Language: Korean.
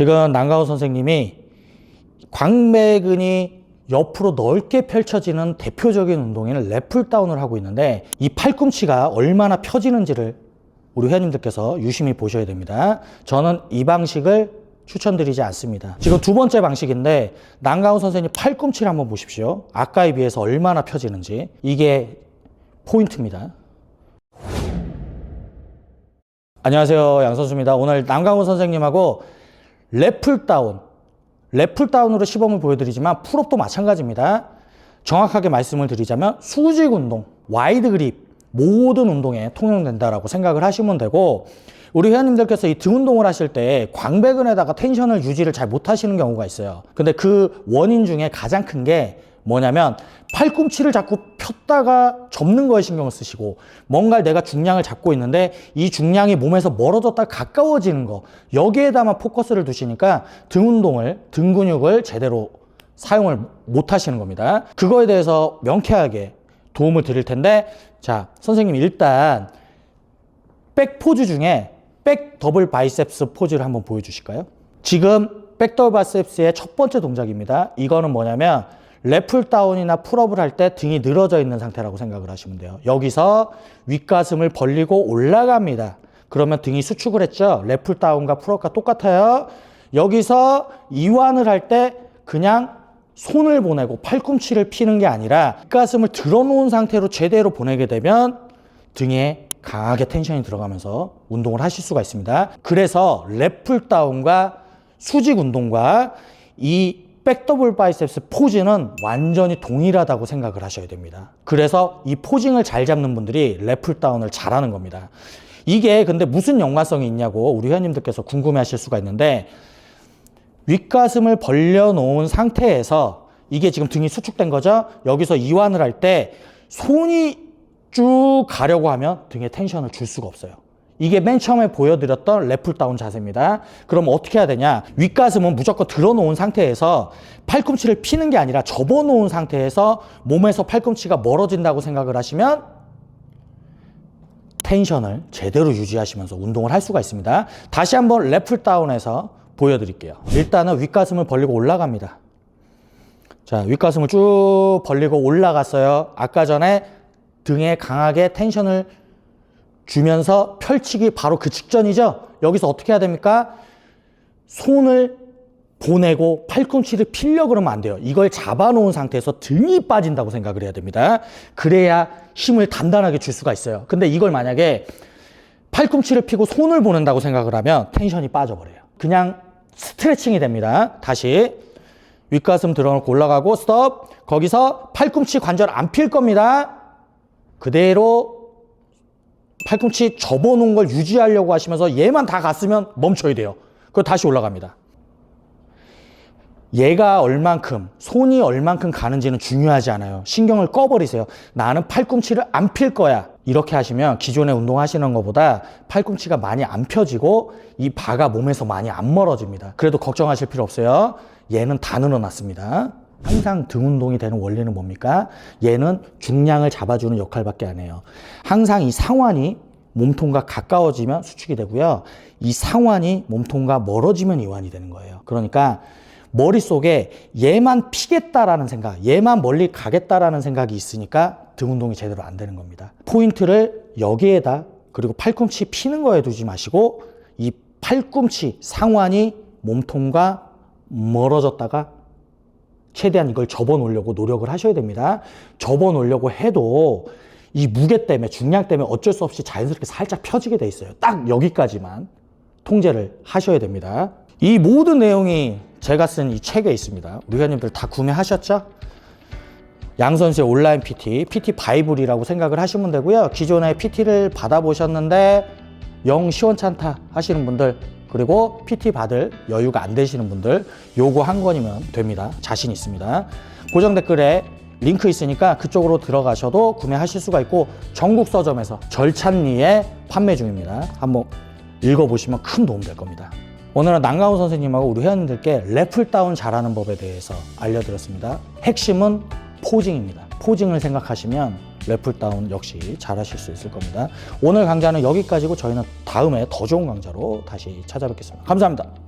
지금 남가호 선생님이 광배근이 옆으로 넓게 펼쳐지는 대표적인 운동인 랩풀다운을 하고 있는데 이 팔꿈치가 얼마나 펴지는지를 우리 회원님들께서 유심히 보셔야 됩니다. 저는 이 방식을 추천드리지 않습니다. 지금 두 번째 방식인데 남가호 선생님 팔꿈치를 한번 보십시오. 아까에 비해서 얼마나 펴지는지 이게 포인트입니다. 안녕하세요. 양선수입니다. 오늘 남강훈 선생님하고 랩풀다운, 랩풀다운으로 시범을 보여드리지만 풀업도 마찬가지입니다. 정확하게 말씀을 드리자면 수직 운동, 와이드 그립, 모든 운동에 통용된다라고 생각을 하시면 되고 우리 회원님들께서 이 등 운동을 하실 때 광배근에다가 텐션을 유지를 잘 못하시는 경우가 있어요. 근데 그 원인 중에 가장 큰 게 뭐냐면 팔꿈치를 자꾸 폈다가 접는 거에 신경을 쓰시고 뭔가 내가 중량을 잡고 있는데 이 중량이 몸에서 멀어졌다 가까워지는 거 여기에다만 포커스를 두시니까 등 운동을 등 근육을 제대로 사용을 못 하시는 겁니다. 그거에 대해서 명쾌하게 도움을 드릴 텐데 자 선생님 일단 백 포즈 중에 백 더블 바이셉스 포즈를 한번 보여주실까요? 지금 백 더블 바이셉스의 첫 번째 동작입니다. 이거는 뭐냐면 랩풀 다운이나 풀업을 할 때 등이 늘어져 있는 상태라고 생각을 하시면 돼요. 여기서 윗가슴을 벌리고 올라갑니다. 그러면 등이 수축을 했죠. 랩풀 다운과 풀업과 똑같아요. 여기서 이완을 할 때 그냥 손을 보내고 팔꿈치를 피는 게 아니라 윗가슴을 들어놓은 상태로 제대로 보내게 되면 등에 강하게 텐션이 들어가면서 운동을 하실 수가 있습니다. 그래서 랩풀 다운과 수직 운동과 이 백더블 바이셉스 포즈는 완전히 동일하다고 생각을 하셔야 됩니다. 그래서 이 포징을 잘 잡는 분들이 랩풀 다운을 잘하는 겁니다. 이게 근데 무슨 연관성이 있냐고 우리 회원님들께서 궁금해 하실 수가 있는데 윗가슴을 벌려놓은 상태에서 이게 지금 등이 수축된 거죠? 여기서 이완을 할 때 손이 쭉 가려고 하면 등에 텐션을 줄 수가 없어요. 이게 맨 처음에 보여드렸던 랩풀 다운 자세입니다. 그럼 어떻게 해야 되냐? 윗가슴은 무조건 들어놓은 상태에서 팔꿈치를 피는 게 아니라 접어놓은 상태에서 몸에서 팔꿈치가 멀어진다고 생각을 하시면 텐션을 제대로 유지하시면서 운동을 할 수가 있습니다. 다시 한번 랩풀 다운에서 보여드릴게요. 일단은 윗가슴을 벌리고 올라갑니다. 자, 윗가슴을 쭉 벌리고 올라갔어요. 아까 전에 등에 강하게 텐션을 주면서 펼치기 바로 그 직전이죠. 여기서 어떻게 해야 됩니까? 손을 보내고 팔꿈치를 필려 그러면 안 돼요. 이걸 잡아놓은 상태에서 등이 빠진다고 생각을 해야 됩니다. 그래야 힘을 단단하게 줄 수가 있어요. 근데 이걸 만약에 팔꿈치를 피고 손을 보낸다고 생각을 하면 텐션이 빠져버려요. 그냥 스트레칭이 됩니다. 다시 윗가슴 들어놓고 올라가고 스톱. 거기서 팔꿈치 관절 안 필 겁니다. 그대로 팔꿈치 접어놓은 걸 유지하려고 하시면서 얘만 다 갔으면 멈춰야 돼요. 그거 다시 올라갑니다. 얘가 얼만큼, 손이 얼만큼 가는지는 중요하지 않아요. 신경을 꺼버리세요. 나는 팔꿈치를 안 필 거야. 이렇게 하시면 기존에 운동하시는 것보다 팔꿈치가 많이 안 펴지고 이 바가 몸에서 많이 안 멀어집니다. 그래도 걱정하실 필요 없어요. 얘는 다 늘어났습니다. 항상 등 운동이 되는 원리는 뭡니까? 얘는 중량을 잡아주는 역할밖에 안 해요. 항상 이 상완이 몸통과 가까워지면 수축이 되고요. 이 상완이 몸통과 멀어지면 이완이 되는 거예요. 그러니까 머릿속에 얘만 피겠다라는 생각, 얘만 멀리 가겠다라는 생각이 있으니까 등 운동이 제대로 안 되는 겁니다. 포인트를 여기에다 그리고 팔꿈치 피는 거에 두지 마시고 이 팔꿈치 상완이 몸통과 멀어졌다가 최대한 이걸 접어 놓으려고 노력을 하셔야 됩니다. 접어 놓으려고 해도 이 무게 때문에 중량 때문에 어쩔 수 없이 자연스럽게 살짝 펴지게 돼 있어요. 딱 여기까지만 통제를 하셔야 됩니다. 이 모든 내용이 제가 쓴 이 책에 있습니다. 우리 회원님들 다 구매하셨죠? 양 선수의 온라인 PT, PT 바이블이라고 생각을 하시면 되고요. 기존에 PT를 받아보셨는데 영 시원찮다 하시는 분들 그리고 PT 받을 여유가 안 되시는 분들 요거 한 권이면 됩니다. 자신 있습니다. 고정 댓글에 링크 있으니까 그쪽으로 들어가셔도 구매하실 수가 있고 전국 서점에서 절찬리에 판매 중입니다. 한번 읽어보시면 큰 도움 될 겁니다. 오늘은 남가훈 선생님하고 우리 회원님들께 랩풀 다운 잘하는 법에 대해서 알려드렸습니다. 핵심은 포징입니다. 포징을 생각하시면 랩풀 다운 역시 잘하실 수 있을 겁니다. 오늘 강좌는 여기까지고 저희는 다음에 더 좋은 강좌로 다시 찾아뵙겠습니다. 감사합니다.